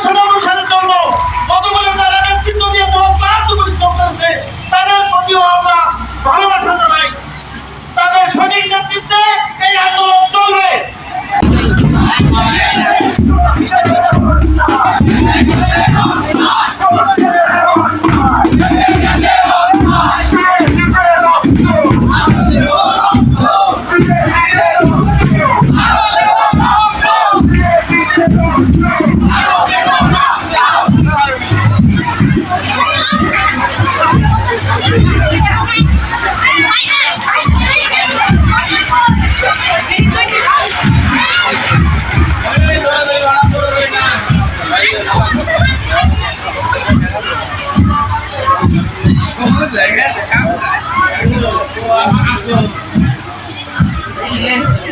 una Yes.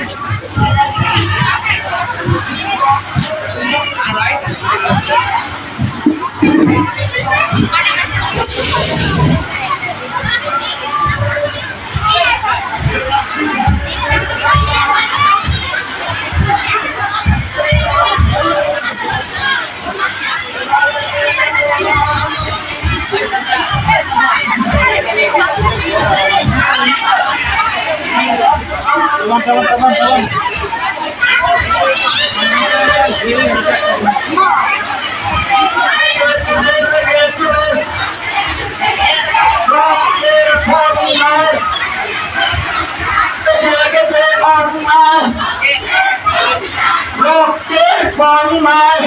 রক্তের বন্যায়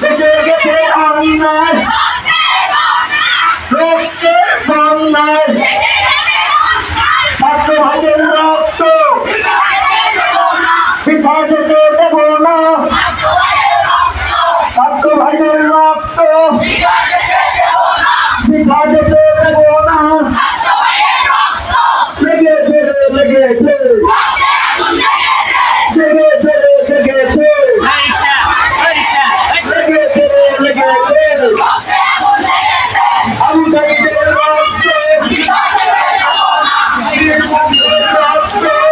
দেশে গেছে অন্যায় রক্তের বন্যায় ভাসছে করুণা ছাত্র ভাইদের রক্ত। ভাসছে করুণা লেগেছে লেগেছে আমি চাই রক্ত।